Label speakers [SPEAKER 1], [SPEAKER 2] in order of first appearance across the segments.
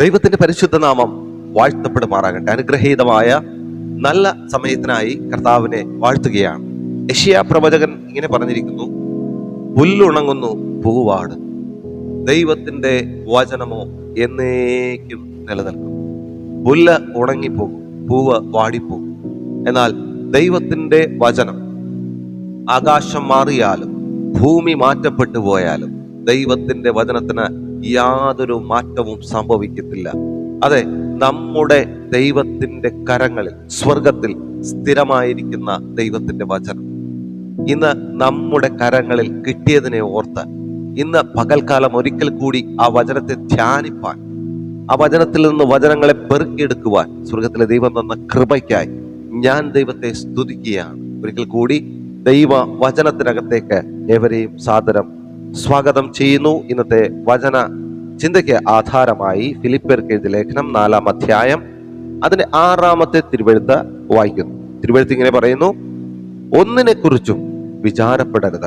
[SPEAKER 1] ദൈവത്തിന്റെ പരിശുദ്ധ നാമം വാഴ്ത്തപ്പെടുമാറാകട്ടെ. അനുഗ്രഹീതമായ നല്ല സമയത്തിനായി കർത്താവിനെ വാഴ്ത്തുകയാണ്. യഷ്യ പ്രവചകൻ ഇങ്ങനെ പറഞ്ഞിരിക്കുന്നു പുല്ലുണങ്ങുന്നു പൂവാട്. ദൈവത്തിന്റെ വചനമോ എന്നേക്കും നിലനിൽക്കും. പുല്ല് ഉണങ്ങിപ്പോകും പൂവ് വാടിപ്പോകും. എന്നാൽ ദൈവത്തിന്റെ വചനം ആകാശം മാറിയാലും ഭൂമി മാറ്റപ്പെട്ടു പോയാലും ദൈവത്തിന്റെ വചനത്തിന് യാതൊരു മാറ്റവും സംഭവിക്കത്തില്ല. അതെ നമ്മുടെ ദൈവത്തിന്റെ കരങ്ങളിൽ സ്വർഗത്തിൽ സ്ഥിരമായിരിക്കുന്ന ദൈവത്തിന്റെ വചനം. ഇന്ന് നമ്മുടെ കരങ്ങളിൽ കിട്ടിയതിനെ ഓർത്ത് ഇന്ന് പകൽക്കാലം ഒരിക്കൽ കൂടി ആ വചനത്തെ ധ്യാനിപ്പാൻ ആ വചനത്തിൽ നിന്ന് വചനങ്ങളെ പെറുക്കിയെടുക്കുവാൻ സ്വർഗത്തിലെ ദൈവം തന്ന കൃപയ്ക്കായി ഞാൻ ദൈവത്തെ സ്തുതിക്കുകയാണ്. ഒരിക്കൽ കൂടി ദൈവ വചനത്തിനകത്തേക്ക് എവരെയും സാദരം സ്വാഗതം ചെയ്യുന്നു. ഇന്നത്തെ വചന ചിന്തയ്ക്ക് ആധാരമായി ഫിലിപ്പേർക്ക് എഴുതിയ ലേഖനം നാലാം അധ്യായം അതിന്റെ ആറാമത്തെ തിരുവഴുത്ത വായിക്കുന്നു. തിരുവഴുത്ത് ഇങ്ങനെ പറയുന്നു ഒന്നിനെ കുറിച്ചും വിചാരപ്പെടരുത്.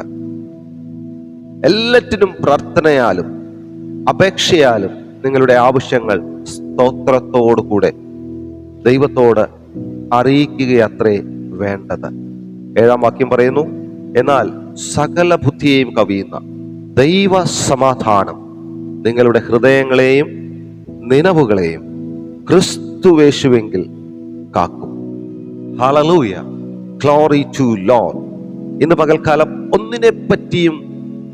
[SPEAKER 1] എല്ലാറ്റിനും പ്രാർത്ഥനയാലും അപേക്ഷയാലും നിങ്ങളുടെ ആവശ്യങ്ങൾ സ്തോത്രത്തോടു കൂടെ ദൈവത്തോട് അറിയിക്കുകയത്രേ വേണ്ടത്. ഏഴാം വാക്യം പറയുന്നു എന്നാൽ സകല ബുദ്ധിയെയും കവിയുന്ന ദൈവ സമാധാനം നിങ്ങളുടെ ഹൃദയങ്ങളെയും നിലവുകളെയും ക്രിസ്തുവേശുവെങ്കിൽ കാക്കും. ഹളലൂയ ഗ്ലോറി ടു ലോൺ ഇന്ന് പകൽക്കാലം ഒന്നിനെ പറ്റിയും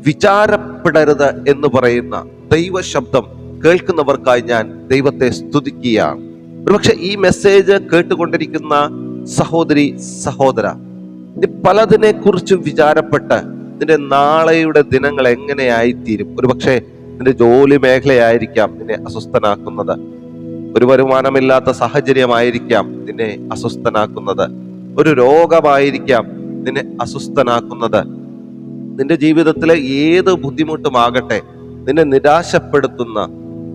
[SPEAKER 1] വിചാരപ്പെടരുത് എന്ന് പറയുന്ന ദൈവശബ്ദം കേൾക്കുന്നവർക്കായി ഞാൻ ദൈവത്തെ സ്തുതിക്കുകയാണ്. ഒരുപക്ഷെ ഈ മെസ്സേജ് കേട്ടുകൊണ്ടിരിക്കുന്ന സഹോദരി സഹോദര നീ പലതിനെ കുറിച്ചും വിചാരപ്പെട്ട് നിന്റെ നാളെയുടെ ദിനങ്ങൾ എങ്ങനെയായിത്തീരും? ഒരുപക്ഷെ നിന്റെ ജോലി മേഖലയായിരിക്കാം നിന്നെ അസ്വസ്ഥനാക്കുന്നത്. ഒരു വരുമാനമില്ലാത്ത സാഹചര്യമായിരിക്കാം നിന്നെ അസ്വസ്ഥനാക്കുന്നത്. ഒരു രോഗമായിരിക്കാം നിന്നെ അസ്വസ്ഥനാക്കുന്നത്. നിന്റെ ജീവിതത്തിലെ ഏത് ബുദ്ധിമുട്ടുമാകട്ടെ നിന്നെ നിരാശപ്പെടുത്തുന്ന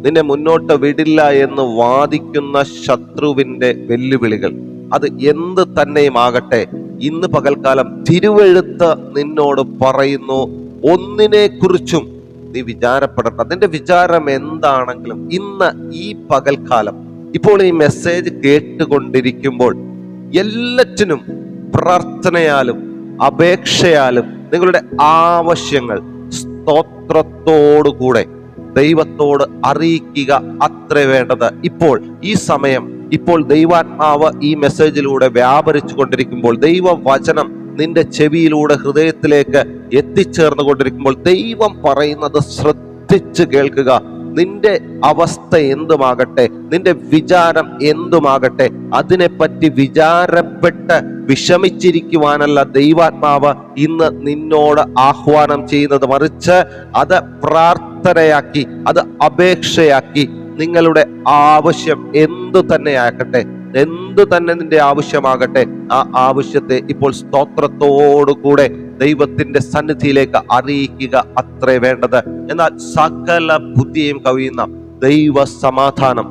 [SPEAKER 1] നിന്നെ മുന്നോട്ട് വിടില്ല എന്ന് വാദിക്കുന്ന ശത്രുവിന്റെ വെല്ലുവിളികൾ അത് എന്ത് തന്നെയുമാകട്ടെ ഇന്ന് പകൽക്കാലം തിരുവെഴുത്ത് നിന്നോട് പറയുന്നു ഒന്നിനെ കുറിച്ചും നീ വിചാരപ്പെടണ്ട. അതിന്റെ വിചാരം എന്താണെങ്കിലും ഇന്ന് ഈ പകൽക്കാലം ഇപ്പോൾ ഈ മെസ്സേജ് കേട്ടുകൊണ്ടിരിക്കുമ്പോൾ എല്ലാറ്റിനും പ്രാർത്ഥനയാലും അപേക്ഷയാലും നിങ്ങളുടെ ആവശ്യങ്ങൾ സ്തോത്രത്തോടുകൂടെ ദൈവത്തോട് അറിയിക്കുക അത്ര വേണ്ടത്. ഇപ്പോൾ ഈ സമയം ഇപ്പോൾ ദൈവാത്മാവ് ഈ മെസ്സേജിലൂടെ വ്യാപരിച്ചു കൊണ്ടിരിക്കുമ്പോൾ ദൈവവചനം നിന്റെ ചെവിയിലൂടെ ഹൃദയത്തിലേക്ക് എത്തിച്ചേർന്നു കൊണ്ടിരിക്കുമ്പോൾ ദൈവം പറയുന്നത് ശ്രദ്ധിച്ച് കേൾക്കുക. നിന്റെ അവസ്ഥ എന്തുമാകട്ടെ നിന്റെ വിചാരം എന്തുമാകട്ടെ അതിനെപ്പറ്റി വിചാരപ്പെട്ട് വിഷമിച്ചിരിക്കുവാനല്ല ദൈവാത്മാവ് ഇന്ന് നിന്നോട് ആഹ്വാനം ചെയ്യുന്നത്. മറിച്ച് അത് പ്രാർത്ഥനയാക്കി അത് അപേക്ഷയാക്കി നിങ്ങളുടെ ആവശ്യം എന്തു തന്നെ ആക്കട്ടെ എന്തു തന്നെ നിന്റെ ആവശ്യമാകട്ടെ ആ ആവശ്യത്തെ ഇപ്പോൾ സ്തോത്രത്തോടുകൂടെ ദൈവത്തിന്റെ സന്നിധിയിലേക്ക് അറിയിക്കുക അത്രേ വേണ്ടത്. എന്നാൽ സകല ബുദ്ധിയെയും കവിയുന്ന ദൈവ സമാധാനം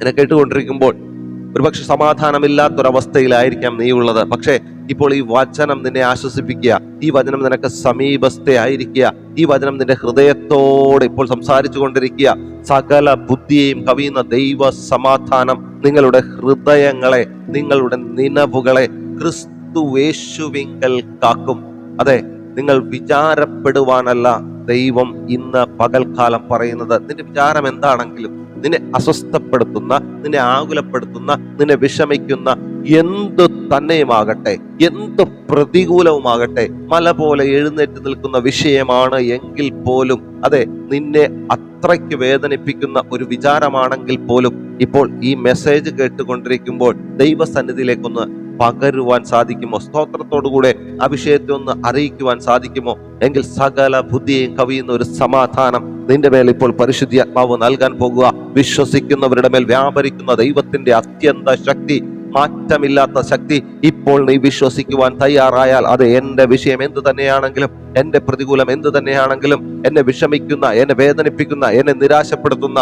[SPEAKER 1] എന്നെ കേട്ടുകൊണ്ടിരിക്കുമ്പോൾ ഒരുപക്ഷെ സമാധാനമില്ലാത്തൊരവസ്ഥയിലായിരിക്കാം നീ ഉള്ളത് പക്ഷേ ഇപ്പോൾ ഈ വചനം നിന്നെ ആശ്വസിപ്പിക്കുക ഈ വചനം നിനക്ക് സമീപസ്ഥയായിരിക്കുക ഈ വചനം നിന്റെ ഹൃദയത്തോട് ഇപ്പോൾ സംസാരിച്ചു കൊണ്ടിരിക്കുക സകല ബുദ്ധിയെയും കവിയുന്ന ദൈവ സമാധാനം നിങ്ങളുടെ ഹൃദയങ്ങളെ നിങ്ങളുടെ നിലവുകളെ ക്രിസ്തുവേശുവിങ്കൽ കാക്കും. അതെ നിങ്ങൾ വിചാരപ്പെടുവാനല്ല ദൈവം ഇന്ന് പകൽക്കാലം പറയുന്നത്. നിന്റെ വിചാരം എന്താണെങ്കിലും നിന്നെ അസ്വസ്ഥപ്പെടുത്തുന്ന നിന്നെ ആകുലപ്പെടുത്തുന്ന നിന്നെ വിഷമിക്കുന്ന എന്തു തന്നെയുമാകട്ടെ എന്ത് പ്രതികൂലവുമാകട്ടെ മല പോലെ എഴുന്നേറ്റ് നിൽക്കുന്ന വിഷയമാണ് എങ്കിൽ പോലും അതെ നിന്നെ അത്രയ്ക്ക് വേദനിപ്പിക്കുന്ന ഒരു വിചാരമാണെങ്കിൽ പോലും ഇപ്പോൾ ഈ മെസ്സേജ് കേട്ടുകൊണ്ടിരിക്കുമ്പോൾ ദൈവസന്നിധിയിലേക്കൊന്ന് പകരുവാൻ സാധിക്കുമോ? സ്തോത്രത്തോടുകൂടെ ആ വിഷയത്തെ ഒന്ന് അറിയിക്കുവാൻ സാധിക്കുമോ? എങ്കിൽ സകല ബുദ്ധിയെയും കവിയുന്ന ഒരു സമാധാനം നിന്റെ മേൽ ഇപ്പോൾ പരിശുദ്ധി ആത്മാവ് നൽകാൻ പോകുക. വിശ്വസിക്കുന്നവരുടെ മേൽ വ്യാപരിക്കുന്ന ദൈവത്തിന്റെ അത്യന്ത ശക്തി മാറ്റമില്ലാത്ത ശക്തി ഇപ്പോൾ നീ വിശ്വസിക്കുവാൻ തയ്യാറായാൽ അത് എന്റെ വിഷയം എന്ത് തന്നെയാണെങ്കിലും എന്റെ പ്രതികൂലം എന്ത് തന്നെയാണെങ്കിലും എന്നെ വിഷമിക്കുന്ന എന്നെ വേദനിപ്പിക്കുന്ന എന്നെ നിരാശപ്പെടുത്തുന്ന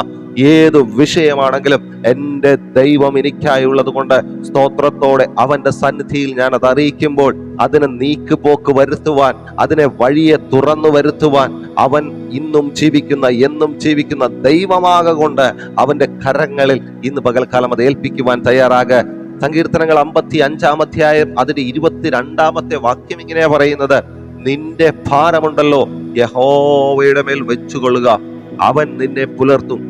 [SPEAKER 1] ഏത് വിഷയമാണെങ്കിലും എന്റെ ദൈവം എനിക്കായുള്ളത് കൊണ്ട് സ്തോത്രത്തോടെ അവന്റെ സന്നിധിയിൽ ഞാൻ അത് അറിയിക്കുമ്പോൾ അതിനെ നീക്കുപോക്ക് വരുത്തുവാൻ അതിനെ വഴിയെ തുറന്നു വരുത്തുവാൻ അവൻ ഇന്നും ജീവിക്കുന്ന എന്നും ജീവിക്കുന്ന ദൈവമാകൊണ്ട് അവന്റെ കരങ്ങളിൽ ഇന്ന് പകൽക്കാലം അത് ഏൽപ്പിക്കുവാൻ തയ്യാറാക. സങ്കീർത്തനങ്ങൾ അമ്പത്തി അഞ്ചാം അധ്യായം അതിന്റെ ഇരുപത്തിരണ്ടാമത്തെ വാക്യം ഇങ്ങനെയാ പറയുന്നത്. നിന്റെ ഭാരമുണ്ടല്ലോ യഹോവയുടെ മേൽ വെച്ചുകൊള്ളുക. അവൻ നിന്നെ പുലർത്തും.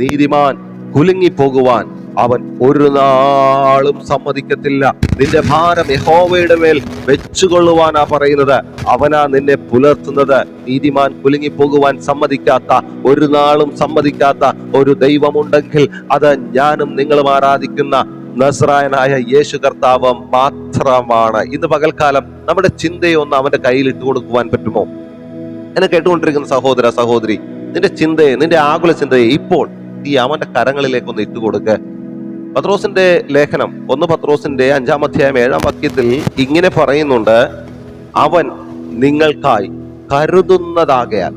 [SPEAKER 1] നീതിമാൻ കുലുങ്ങിപ്പോകുവാൻ അവൻ ഒരു നാളും സമ്മതിക്കത്തില്ല. നിന്റെ ഭാരം യഹോവയുടെ മേൽ വെച്ചുകൊള്ളുവാനാ പറയുന്നത്. അവനാ നിന്നെ പുലർത്തുന്നത്. നീതിമാൻ കുലുങ്ങിപ്പോകുവാൻ സമ്മതിക്കാത്ത ഒരു നാളും സമ്മതിക്കാത്ത ഒരു ദൈവമുണ്ടെങ്കിൽ അത് ഞാനും നിങ്ങളും ആരാധിക്കുന്ന നസ്രായനായ യേശു കർത്താവ് മാത്രമാണ്. ഇന്ന് പകൽക്കാലം നമ്മുടെ ചിന്തയെ ഒന്ന് അവന്റെ കയ്യിൽ ഇട്ട് കൊടുക്കുവാൻ പറ്റുമോ? എന്നെ കേട്ടുകൊണ്ടിരിക്കുന്ന സഹോദര സഹോദരി നിന്റെ ചിന്തയെ നിന്റെ ആകുല ചിന്തയെ ഇപ്പോൾ ഈ അവന്റെ കരങ്ങളിലേക്ക് ഒന്ന് ഇട്ടുകൊടുക്ക പത്രോസിന്റെ ലേഖനം ഒന്ന് പത്രോസിന്റെ അഞ്ചാം അധ്യായം ഏഴാം വാക്യത്തിൽ ഇങ്ങനെ പറയുന്നുണ്ട് അവൻ നിങ്ങൾക്കായി കരുതുന്നതാകയാൽ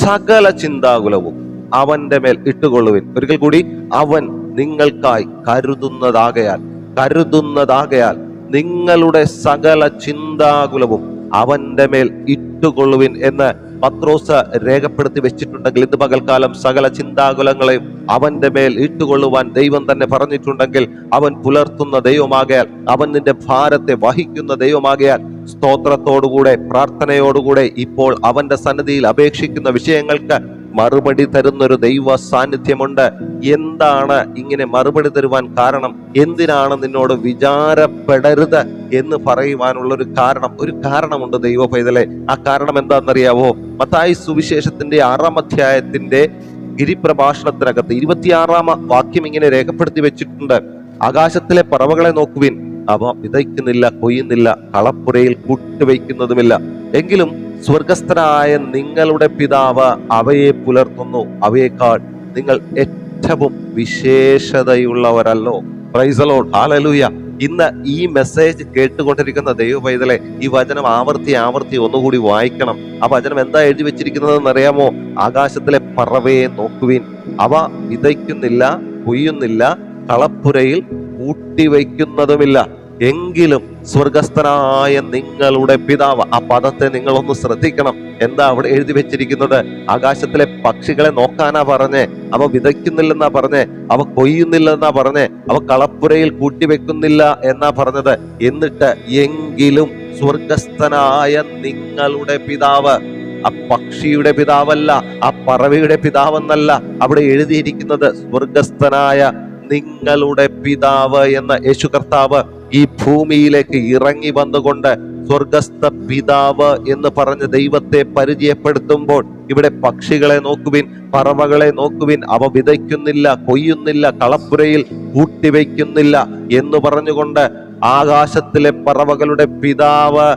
[SPEAKER 1] സകല ചിന്താകുലവും അവന്റെ മേൽ ഇട്ടുകൊള്ളുവിൻ. ഒരിക്കൽ കൂടി അവൻ നിങ്ങൾക്കായി കരുതുന്നതാകയാൽ കരുതുന്നതാകയാൽ നിങ്ങളുടെ സകല ചിന്താകുലവും അവന്റെ മേൽ ഇട്ടുകൊള്ളുവിൻ എന്ന് പത്രോസ് രേഖപ്പെടുത്തി വെച്ചിട്ടുണ്ടെങ്കിൽ ഇന്ന് പകൽക്കാലം സകല ചിന്താകുലങ്ങളെയും അവന്റെ മേൽ ഇട്ടുകൊള്ളുവാൻ ദൈവം തന്നെ പറഞ്ഞിട്ടുണ്ടെങ്കിൽ അവൻ പുലർത്തുന്ന ദൈവമാകയാൽ അവൻ നിന്റെ ഭാരത്തെ വഹിക്കുന്ന ദൈവമാകയാൽ സ്തോത്രത്തോടുകൂടെ പ്രാർത്ഥനയോടുകൂടെ ഇപ്പോൾ അവന്റെ സന്നദ്ധിയിൽ അപേക്ഷിക്കുന്ന വിഷയങ്ങൾക്ക് മറുപടി തരുന്നൊരു ദൈവ സാന്നിധ്യമുണ്ട്. എന്താണ് ഇങ്ങനെ മറുപടി തരുവാൻ കാരണം? എന്തിനാണ് നിന്നോട് വിചാരപ്പെടരുത് എന്ന് പറയുവാനുള്ള ഒരു കാരണം? ഒരു കാരണമുണ്ട് ദൈവ പൈതലെ ആ കാരണം എന്താണെന്നറിയാവോ? മത്തായി സുവിശേഷത്തിന്റെ ആറാം അധ്യായത്തിന്റെ ഗിരിപ്രഭാഷണത്തിനകത്ത് ഇരുപത്തിയാറാം വാക്യം ഇങ്ങനെ രേഖപ്പെടുത്തി വെച്ചിട്ടുണ്ട്. ആകാശത്തിലെ പറവകളെ നോക്കുവിൻ. അവ വിതയ്ക്കുന്നില്ല കൊയ്യുന്നില്ല കളപ്പുരയിൽ കൂട്ടുവയ്ക്കുന്നതുമില്ല. എങ്കിലും സ്വർഗസ്ഥനായ നിങ്ങളുടെ പിതാവ് അവയെ പുലർത്തുന്നു. അവയേക്കാൾ നിങ്ങൾ ഏറ്റവും വിശേഷതയുള്ളവരല്ലോ. പ്രൈസലോൺ ഹാലലൂയ ഇന്ന് ഈ മെസ്സേജ് കേട്ടുകൊണ്ടിരിക്കുന്ന ദൈവ പൈതലെ ഈ വചനം ആവർത്തി ആവർത്തി ഒന്നുകൂടി വായിക്കണം. ആ വചനം എന്താ എഴുതി വെച്ചിരിക്കുന്നതെന്ന് അറിയാമോ? ആകാശത്തിലെ പറവയെ നോക്കുവിൻ. അവ വിതയ്ക്കുന്നില്ല കൊയ്യുന്നില്ല കളപ്പുരയിൽ കൂട്ടിവയ്ക്കുന്നതുമില്ല. എങ്കിലും സ്വർഗസ്ഥനായ നിങ്ങളുടെ പിതാവ് ആ പദത്തെ നിങ്ങളൊന്ന് ശ്രദ്ധിക്കണം. എന്താ അവിടെ എഴുതി വെച്ചിരിക്കുന്നത്? ആകാശത്തിലെ പക്ഷികളെ നോക്കാനാ പറഞ്ഞേ. അവ വിതയ്ക്കുന്നില്ലെന്നാ പറഞ്ഞേ. അവ കൊയ്യുന്നില്ലെന്നാ പറഞ്ഞേ. അവ കളപ്പുരയിൽ കൂട്ടിവെക്കുന്നില്ല എന്നാ പറഞ്ഞത്. എന്നിട്ട് എങ്കിലും സ്വർഗസ്ഥനായ നിങ്ങളുടെ പിതാവ് ആ പക്ഷിയുടെ പിതാവല്ല ആ പറവയുടെ പിതാവെന്നല്ല അവിടെ എഴുതിയിരിക്കുന്നത് സ്വർഗസ്ഥനായ നിങ്ങളുടെ പിതാവ് എന്ന യേശു കർത്താവ് ഈ ഭൂമിയിലേക്ക് ഇറങ്ങി വന്നുകൊണ്ട് സ്വർഗസ്ഥ പിതാവ് എന്ന് പറഞ്ഞ് ദൈവത്തെ പരിചയപ്പെടുത്തുമ്പോൾ ഇവിടെ പക്ഷികളെ നോക്കുവിൻ പറവകളെ നോക്കുവിൻ അവ വിതയ്ക്കുന്നില്ല കൊയ്യുന്നില്ല കളപ്പുരയിൽ കൂട്ടിവെക്കുന്നില്ല എന്ന് പറഞ്ഞുകൊണ്ട് ആകാശത്തിലെ പറവകളുടെ പിതാവ്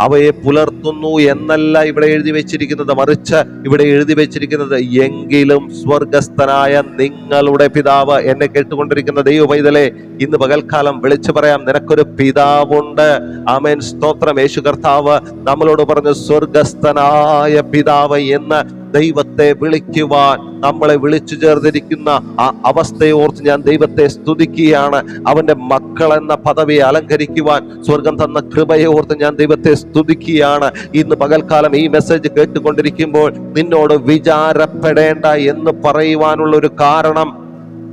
[SPEAKER 1] അവയെ പുലർത്തുന്നു എന്നല്ല ഇവിടെ എഴുതി വെച്ചിരിക്കുന്നത്. മറിച്ച് ഇവിടെ എഴുതി വെച്ചിരിക്കുന്നത് എങ്കിലും സ്വർഗസ്ഥനായ നിങ്ങളുടെ പിതാവ് എന്നെ കേട്ടുകൊണ്ടിരിക്കുന്ന ദൈവ പൈതലെ ഇന്ന് പകൽക്കാലം വിളിച്ചു പറയാം. നിനക്കൊരു പിതാവുണ്ട്. ആമേൻ. സ്തോത്രം. യേശു കർത്താവ് നമ്മളോട് പറഞ്ഞു സ്വർഗസ്ഥനായ പിതാവ് എന്ന് ദൈവത്തെ വിളിക്കുവാൻ നമ്മളെ വിളിച്ചു ചേർന്നിരിക്കുന്ന ആ അവസ്ഥയെ ഓർത്ത് ഞാൻ ദൈവത്തെ സ്തുതിക്കുകയാണ്. അവന്റെ മക്കൾ എന്ന പദവിയെ അലങ്കരിക്കുവാൻ സ്വർഗം തന്ന കൃപയെ ഓർത്ത് ഞാൻ ദൈവത്തെ സ്തുതിക്കുകയാണ്. ഇന്ന് പകൽക്കാലം ഈ മെസ്സേജ് കേട്ടുകൊണ്ടിരിക്കുമ്പോൾ നിന്നോട് വിചാരപ്പെടേണ്ട എന്ന് പറയുവാനുള്ള ഒരു കാരണം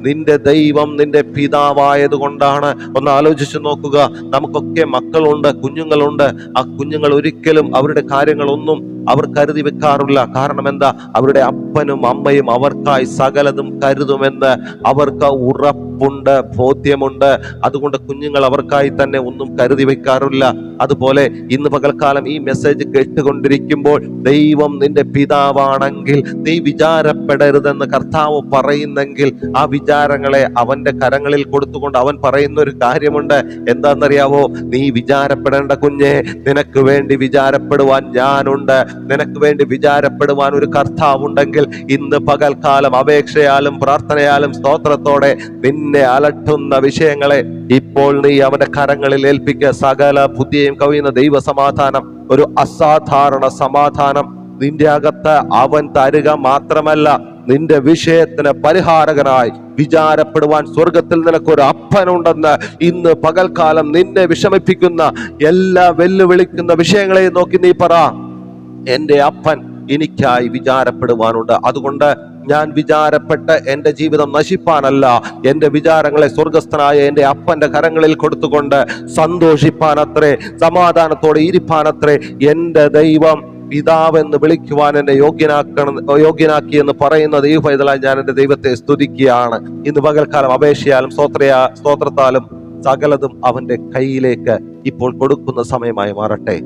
[SPEAKER 1] നിന്റെ ദൈവം നിന്റെ പിതാവായത് കൊണ്ടാണ് ഒന്ന് ആലോചിച്ചു നോക്കുക. നമുക്കൊക്കെ മക്കളുണ്ട് കുഞ്ഞുങ്ങളുണ്ട്. ആ കുഞ്ഞുങ്ങൾ ഒരിക്കലും അവരുടെ കാര്യങ്ങളൊന്നും അവർ കരുതി വെക്കാറില്ല. കാരണം എന്താ? അവരുടെ അപ്പനും അമ്മയും അവർക്കായി സകലതും കരുതുമെന്ന് അവർക്ക് ഉറപ്പുണ്ട് ബോധ്യമുണ്ട്. അതുകൊണ്ട് കുഞ്ഞുങ്ങൾ അവർക്കായി തന്നെ ഒന്നും കരുതി വെക്കാറില്ല. അതുപോലെ ഇന്ന് പകൽക്കാലം ഈ മെസ്സേജ് കേട്ടുകൊണ്ടിരിക്കുമ്പോൾ ദൈവം നിന്റെ പിതാവാണെങ്കിൽ നീ വിചാരപ്പെടരുതെന്ന് കർത്താവ് പറയുന്നെങ്കിൽ ആ വിചാരങ്ങളെ അവന്റെ കരങ്ങളിൽ കൊടുത്തുകൊണ്ട് അവൻ പറയുന്ന ഒരു കാര്യമുണ്ട്. എന്താണെന്നറിയാവോ? നീ വിചാരപ്പെടേണ്ട കുഞ്ഞെ നിനക്ക് വേണ്ടി വിചാരപ്പെടുവാൻ ഞാനുണ്ട്. നിനക്ക് വേണ്ടി വിചാരപ്പെടുവാൻ ഒരു കർത്താവുണ്ടെങ്കിൽ ഇന്ന് പകൽക്കാലം അപേക്ഷയാലും പ്രാർത്ഥനയാലും സ്തോത്രത്തോടെ നിന്നെ അലട്ടുന്ന വിഷയങ്ങളെ ഇപ്പോൾ നീ അവന്റെ കരങ്ങളിൽ ഏൽപ്പിക്കുക. സകല ബുദ്ധിയെയും കവിയുന്ന ദൈവ സമാധാനം ഒരു അസാധാരണ സമാധാനം നിന്റെ അകത്ത് അവൻ തരുക മാത്രമല്ല നിന്റെ വിഷയത്തിന് പരിഹാരകനായി വിചാരപ്പെടുവാൻ സ്വർഗത്തിൽ നിനക്കൊരു അപ്പനുണ്ടെന്ന് ഇന്ന് പകൽക്കാലം നിന്നെ വിഷമിപ്പിക്കുന്ന എല്ലാ വെല്ലുവിളിക്കുന്ന വിഷയങ്ങളെയും നോക്കി നീ പറ. എന്റെ അപ്പൻ എനിക്കായി വിചാരപ്പെടുവാനുണ്ട്. അതുകൊണ്ട് ഞാൻ വിചാരപ്പെട്ട എന്റെ ജീവിതം നശിപ്പാനല്ല. എന്റെ വിചാരങ്ങളെ സ്വർഗസ്ഥനായ എന്റെ അപ്പന്റെ കരങ്ങളിൽ കൊടുത്തുകൊണ്ട് സന്തോഷിപ്പാനത്രേ സമാധാനത്തോടെ ഇരിപ്പാനത്രേ എന്റെ ദൈവം പിതാവെന്ന് വിളിക്കുവാൻ എന്നെ യോഗ്യനാക്കണം യോഗ്യനാക്കി എന്ന് പറയുന്ന ദൈവഫൈതലായി ഞാൻ എന്റെ ദൈവത്തെ സ്തുതിക്കുകയാണ്. ഇന്ന് പകൽക്കാലം അപേക്ഷയാലും സ്തോത്രയാ സ്തോത്രത്താലും സകലതും അവന്റെ കയ്യിലേക്ക് ഇപ്പോൾ കൊടുക്കുന്ന സമയമായി മാറട്ടെ.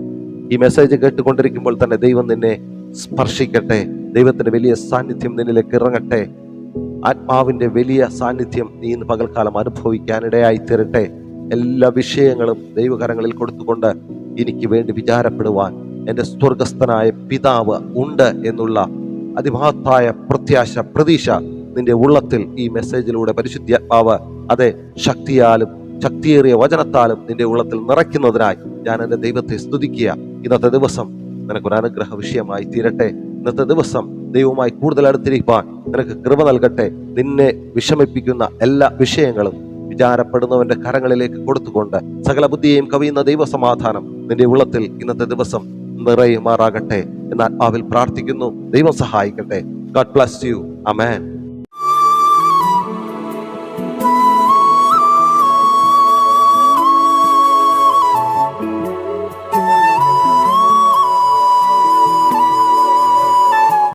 [SPEAKER 1] ഈ മെസ്സേജ് കേട്ടുകൊണ്ടിരിക്കുമ്പോൾ തന്നെ ദൈവം നിന്നെ സ്പർശിക്കട്ടെ. ദൈവത്തിന്റെ വലിയ സാന്നിധ്യം നിന്നിലേക്ക് ഇറങ്ങട്ടെ. ആത്മാവിന്റെ വലിയ സാന്നിധ്യം നീ ഇന്ന് പകൽക്കാലം അനുഭവിക്കാനിടയായി തീരട്ടെ എല്ലാ വിഷയങ്ങളും ദൈവകരങ്ങളിൽ കൊടുത്തുകൊണ്ട് എനിക്ക് വേണ്ടി വിചാരപ്പെടുവാൻ എന്റെ സ്വർഗസ്ഥനായ പിതാവ് ഉണ്ട് എന്നുള്ള അതിമഹത്തായ പ്രത്യാശ പ്രതീക്ഷ നിന്റെ ഉള്ളത്തിൽ ഈ മെസ്സേജിലൂടെ പരിശുദ്ധാത്മാവ് അതെ ശക്തിയാലും ശക്തിയേറിയ വചനത്താലും നിന്റെ ഉള്ളത്തിൽ നിറയ്ക്കുന്നതിനായി ഞാൻ എന്റെ ദൈവത്തെ സ്തുതിക്കുക. ഇന്നത്തെ ദിവസം നിനക്കൊരു അനുഗ്രഹ വിഷയമായി തീരട്ടെ ഇന്നത്തെ ദിവസം ദൈവവുമായി കൂടുതൽ അടുത്തിരിക്കാൻ നിനക്ക് കൃപ നൽകട്ടെ. നിന്നെ വിഷമിപ്പിക്കുന്ന എല്ലാ വിഷയങ്ങളും വിചാരപ്പെടുന്നവന്റെ കരങ്ങളിലേക്ക് കൊടുത്തുകൊണ്ട് സകല ബുദ്ധിയെയും കവിയുന്ന ദൈവസമാധാനം നിന്റെ ഉള്ളത്തിൽ ഇന്നത്തെ ദിവസം നിറയുമാറാകട്ടെ എന്ന് ആത്മാവിൽ പ്രാർത്ഥിക്കുന്നു. ദൈവം സഹായിക്കട്ടെ. God bless you amen